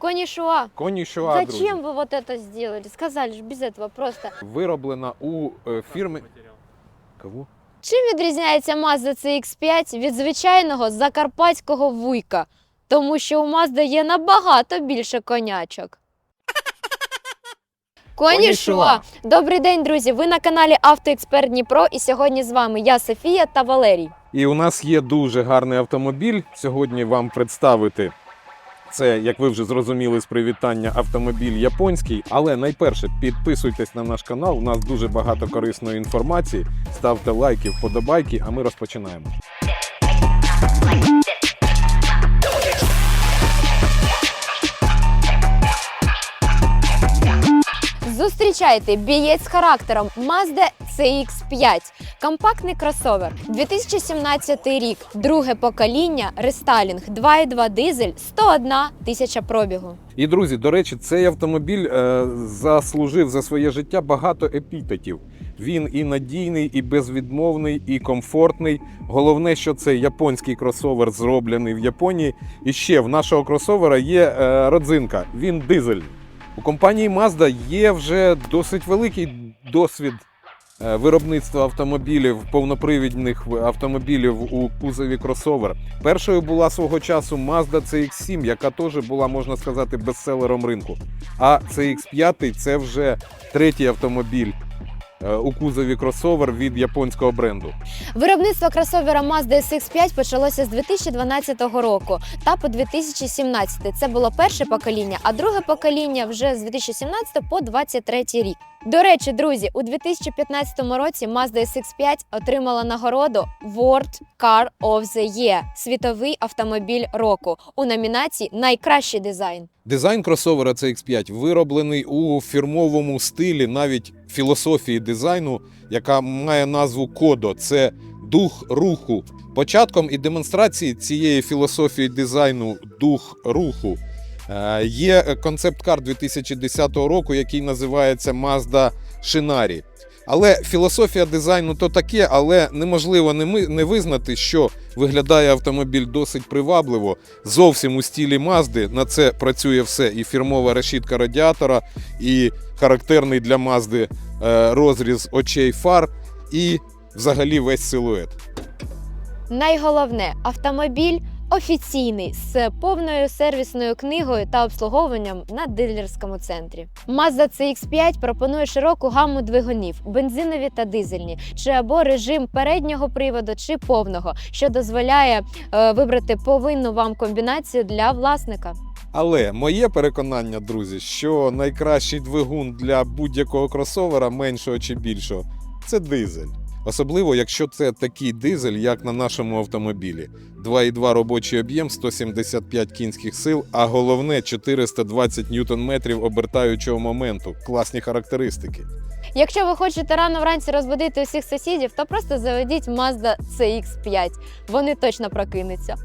Конішуа. Конішуа, друзі. Зачем вы вот это сделали? Сказали же без этого просто. Вироблена у е, фірми. Кого? Чим відрізняється Mazda CX-5 від звичайного закарпатського вуйка? Тому що у Mazda є набагато більше конячок. Конішуа! Конішуа. Добрий день, друзі! Ви на каналі Автоексперт Дніпро, і сьогодні з вами я Софія та Валерій. І у нас є дуже гарний автомобіль. Сьогодні вам представити. Це, як ви вже зрозуміли з привітання, автомобіль японський. Але найперше підписуйтесь на наш канал. У нас дуже багато корисної інформації. Ставте лайки, вподобайки, а ми розпочинаємо. Зустрічайте бієць з характером Mazda CX-5. Компактний кросовер. 2017 рік. Друге покоління. Рестайлінг 2.2 дизель 101 тисяча пробігу. І друзі, до речі, цей автомобіль е, заслужив за своє життя багато епітетів. Він і надійний, і безвідмовний, і комфортний. Головне, що це японський кросовер, зроблений в Японії. І ще в нашого кросовера є е, родзинка. Він дизельний. У компанії Mazda є вже досить великий досвід е, виробництва автомобілів, повнопривідних автомобілів у кузові кросовер. Першою була свого часу Mazda CX-7, яка теж була, можна сказати, бестселером ринку. А CX-5 це вже третій автомобіль у кузові кросовер від японського бренду. Виробництво кросовера Mazda CX-5 почалося з 2012 року та по 2017. Це було перше покоління, а друге покоління вже з 2017 по 2023 рік. До речі, друзі, у 2015 році Mazda CX-5 отримала нагороду World Car of the Year – світовий автомобіль року у номінації Найкращий дизайн. Дизайн кросовера CX5 вироблений у фірмовому стилі, навіть філософії дизайну, яка має назву Кодо. Це дух руху. Початком і демонстрації цієї філософії дизайну дух руху е, є концепт-кар 2010 року, який називається Mazda Shinari. Але філософія дизайну то таке, але неможливо не, визнати, що виглядає автомобіль досить привабливо, зовсім у стілі Мазди. На це працює все. І фірмова решітка радіатора, і характерний для Мазди е, розріз очей фар, і взагалі весь силует. Найголовне автомобіль офіційний з повною сервісною книгою та обслуговуванням на дилерському центрі. Mazda CX-5 пропонує широку гамму двигунів, бензинові та дизельні, чи або режим переднього приводу, чи повного, що дозволяє е, вибрати повинну вам комбінацію для власника. Але моє переконання, друзі, що найкращий двигун для будь-якого кросовера, меншого чи більшого, це дизель. Особливо, якщо це такий дизель, як на нашому автомобілі. 2,2 робочий об'єм, 175 кінських сил, а головне 420 ньютон-метрів обертаючого моменту. Класні характеристики. Якщо ви хочете рано вранці розбудити усіх сусідів, то просто заведіть Mazda CX-5. Вони точно прокинуться.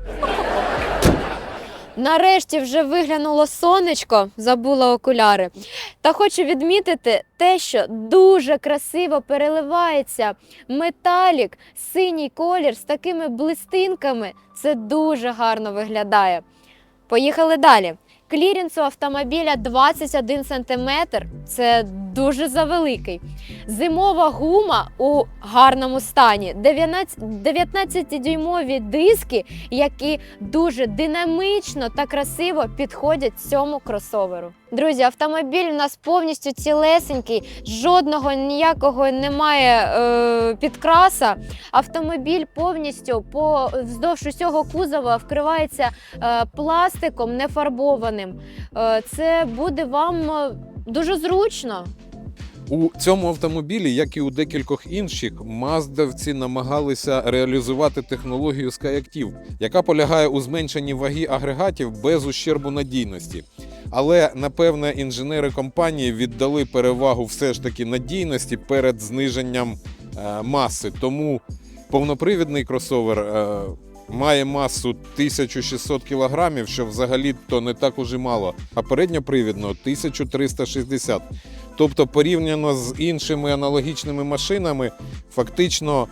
Нарешті вже виглянуло сонечко, забула окуляри. Та хочу відмітити те, що дуже красиво переливається металік, синій колір з такими блистинками. Це дуже гарно виглядає. Поїхали далі. Клірінс у автомобіля 21 см це дуже завеликий. Зимова гума у гарному стані. 19-дюймові диски, які дуже динамічно та красиво підходять цьому кросоверу. Друзі, автомобіль у нас повністю цілесенький, жодного ніякого немає е, підкраса. Автомобіль повністю по вздовж усього кузова вкривається е, пластиком нефарбованим. Е, це буде вам е, дуже зручно. У цьому автомобілі, як і у декількох інших, маздавці намагалися реалізувати технологію Skyactiv, яка полягає у зменшенні ваги агрегатів без ущербу надійності. Але напевне інженери компанії віддали перевагу все ж таки надійності перед зниженням е, маси. Тому повнопривідний кросовер має масу 1600 кг, що взагалі то не так уже мало, а передньопривідно 1360 Тобто, порівняно з іншими аналогічними машинами, фактично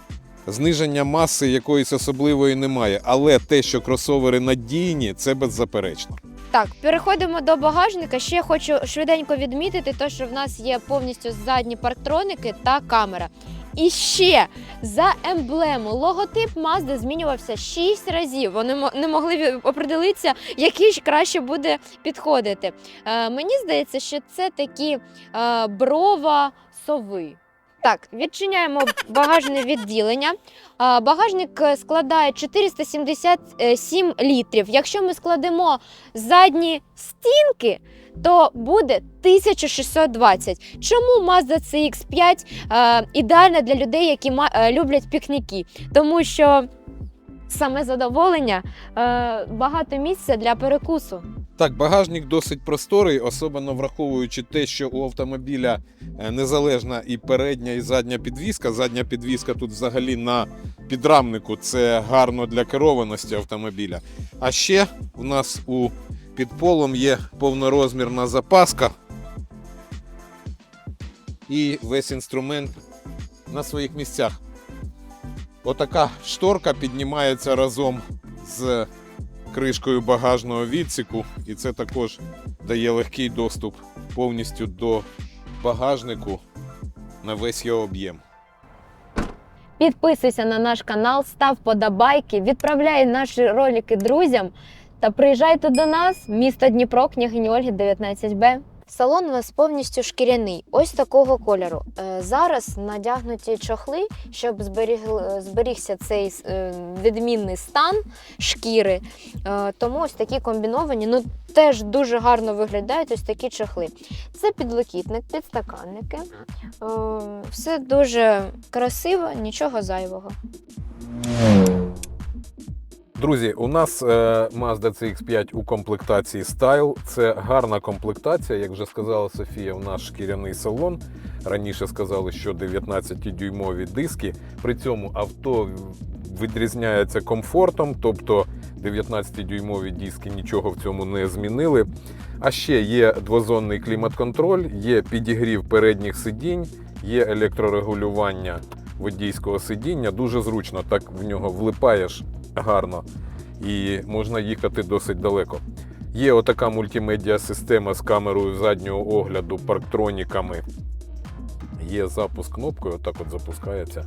зниження маси якоїсь особливої немає. Але те, що кросовери надійні, це беззаперечно. Так, переходимо до багажника. Ще хочу швиденько відмітити, те, що в нас є повністю задні парктроники та камера. І ще за емблему логотип Mazda змінювався 6 разів. Вони не могли определитися, який ж краще буде підходити. Е, мені здається, що це такі е, брова сови. Так, відчиняємо багажне відділення. Багажник е, складає 477 літрів. Якщо ми складемо задні стінки, то буде 1620. Чому Mazda CX5 е, ідеальна для людей, які е, люблять пікніки? Тому що саме задоволення, е, багато місця для перекусу. Так, багажник досить просторий, особливо враховуючи те, що у автомобіля е, незалежна і передня, і задня підвіска. Задня підвіска тут взагалі на підрамнику. Це гарно для керованості автомобіля. А ще у нас у під полом є повнорозмірна запаска. І весь інструмент на своїх місцях. Отака шторка піднімається разом з кришкою багажного відсіку, і це також дає легкий доступ повністю до багажнику на весь його об'єм. Підписуйся на наш канал, став подобайки, відправляй наші ролики друзям та приїжджайте до нас, місто Дніпро, княгині Ольги, 19Б. Салон у нас повністю шкіряний, ось такого кольору. Е, Зараз надягнуті чохли, щоб зберіг, зберігся цей е, відмінний стан шкіри. Е, Тому ось такі комбіновані, ну теж дуже гарно виглядають ось такі чохли. Це підлокітник, підстаканники. Все дуже красиво, нічого зайвого. Друзі, у нас е, Mazda CX5 у комплектації Style. Це гарна комплектація, як вже сказала Софія, у нас шкіряний салон. Раніше сказали, що 19-дюймові диски. При цьому авто відрізняється комфортом, тобто 19-дюймові диски нічого в цьому не змінили. А ще є двозонний клімат-контроль, є підігрів передніх сидінь, є електрорегулювання водійського сидіння. Дуже зручно, так в нього влипаєш гарно і можна їхати досить далеко. Є отака мультимедіа система з камерою заднього огляду, парктроніками. Є запуск кнопкою, отак от запускається.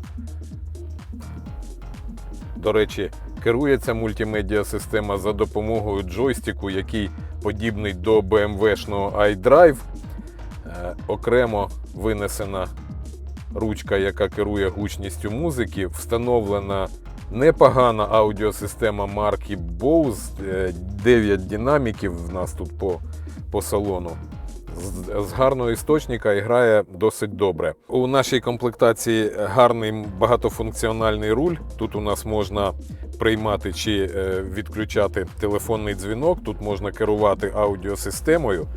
До речі, керується мультимедіа система за допомогою джойстику, який подібний до BMW-шного iDrive. Е, окремо винесена ручка, яка керує гучністю музики, встановлена непогана аудіосистема марки Bose, е, 9 динаміків в нас тут по, по салону. З, з гарного істочника і грає досить добре. У нашій комплектації гарний багатофункціональний руль. Тут у нас можна приймати чи е, відключати телефонний дзвінок, тут можна керувати аудіосистемою.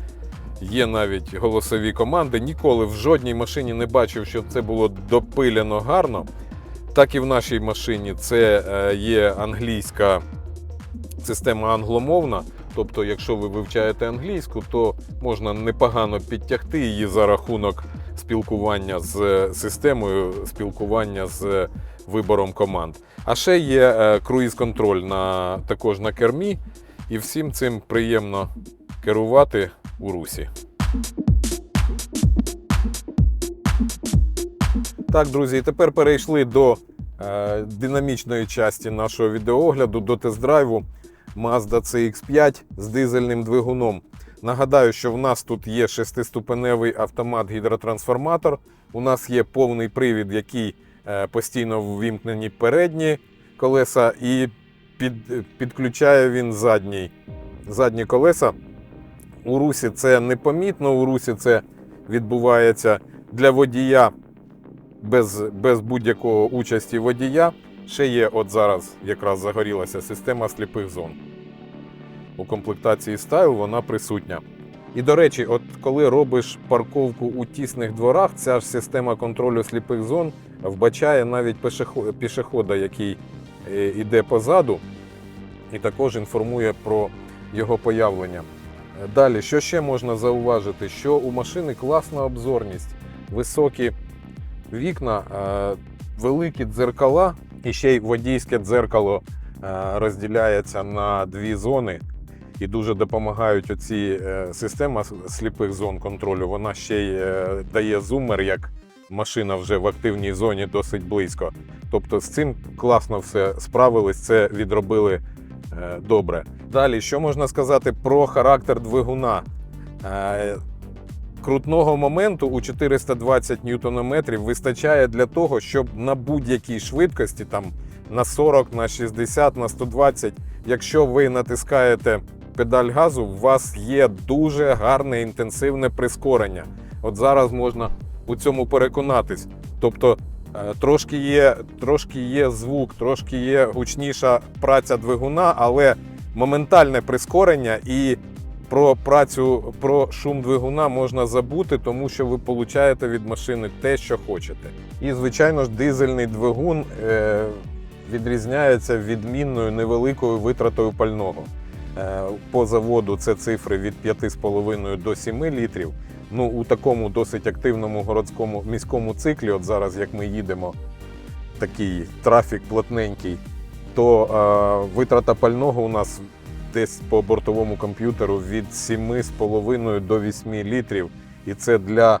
Є навіть голосові команди. Ніколи в жодній машині не бачив, щоб це було допилено гарно. Так і в нашій машині це е, є англійська система англомовна. Тобто, якщо ви вивчаєте англійську, то можна непогано підтягти її за рахунок спілкування з системою, спілкування з вибором команд. А ще є е, круїз-контроль на, також на кермі, і всім цим приємно керувати у русі. Так, друзі, і тепер перейшли до е, динамічної часті нашого відеоогляду, до тест-драйву Mazda CX5 з дизельним двигуном. Нагадаю, що в нас тут є шестиступеневий автомат-гідротрансформатор. У нас є повний привід, який е, постійно ввімкнені передні колеса, і під, підключає він задній, задні колеса. У русі це непомітно, у русі це відбувається для водія без, без будь-якого участі водія. Ще є, от зараз якраз загорілася система сліпих зон. У комплектації Style вона присутня. І до речі, от коли робиш парковку у тісних дворах, ця ж система контролю сліпих зон вбачає навіть пішохода, який е, іде позаду, і також інформує про його появлення. Далі, що ще можна зауважити? Що у машини класна обзорність, високі вікна, е, великі дзеркала, і ще й водійське дзеркало е, розділяється на дві зони. і дуже допомагають оці е, система сліпих зон контролю. Вона ще й дає зумер, як машина вже в активній зоні досить близько. Тобто з цим класно все справились, це відробили добре. Далі, що можна сказати про характер двигуна? Е, Крутного моменту у 420 ньютонометрів вистачає для того, щоб на будь-якій швидкості, там на 40, на 60, на 120, якщо ви натискаєте педаль газу, у вас є дуже гарне інтенсивне прискорення. От зараз можна у цьому переконатись. Тобто е, трошки є, трошки є звук, трошки є гучніша праця двигуна, але моментальне прискорення і про працю, про шум двигуна можна забути, тому що ви получаєте від машини те, що хочете. І, звичайно ж, дизельний двигун е, відрізняється відмінною невеликою витратою пального. Е, по заводу це цифри від 5,5 до 7 літрів. Ну, у такому досить активному городському міському циклі, от зараз як ми їдемо, такий трафік плотненький, то е, витрата пального у нас десь по бортовому комп'ютеру від 7,5 до 8 літрів. І це для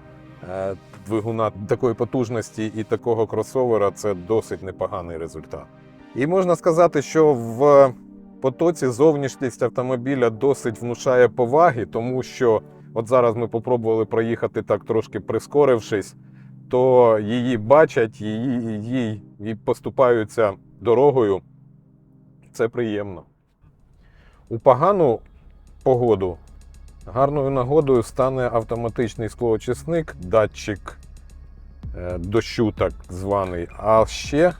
е, двигуна такої потужності і такого кросовера це досить непоганий результат. І можна сказати, що в потоці зовнішність автомобіля досить внушає поваги, тому що от зараз ми попробували проїхати так трошки прискорившись, то її бачать, її, їй, їй поступаються дорогою. Це приємно. У погану погоду гарною нагодою стане автоматичний склоочисник, датчик е, дощу, так званий. А ще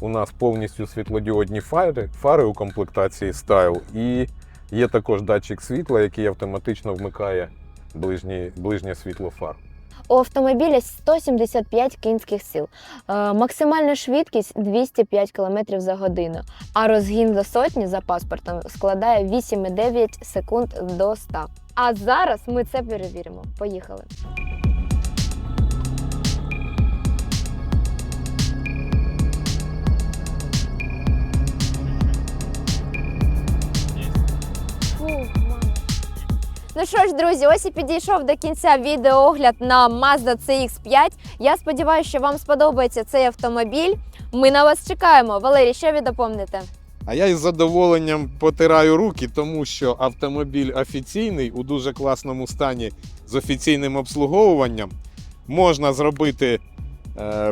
у нас повністю світлодіодні фари, фари у комплектації Style. І є також датчик світла, який автоматично вмикає ближнє, ближнє світло фар. У автомобіля 175 кінських сил, Е, максимальна швидкість 205 км за годину, а розгін до сотні за паспортом складає 8,9 секунд до 100. А зараз ми це перевіримо. Поїхали. Ну що ж, друзі, ось і підійшов до кінця відеоогляд на Mazda CX-5. Я сподіваюся, що вам сподобається цей автомобіль. Ми на вас чекаємо. Валерій, що ви доповните? А я із задоволенням потираю руки, тому що автомобіль офіційний у дуже класному стані з офіційним обслуговуванням. Можна зробити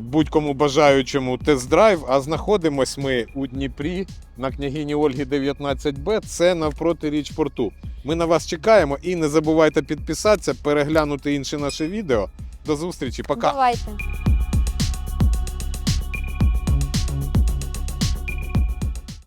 будь-кому бажаючому тест-драйв, а знаходимось ми у Дніпрі на княгині Ольги 19Б. Це навпроти річпорту. Ми на вас чекаємо і не забувайте підписатися, переглянути інші наші відео. До зустрічі, пока! Давайте.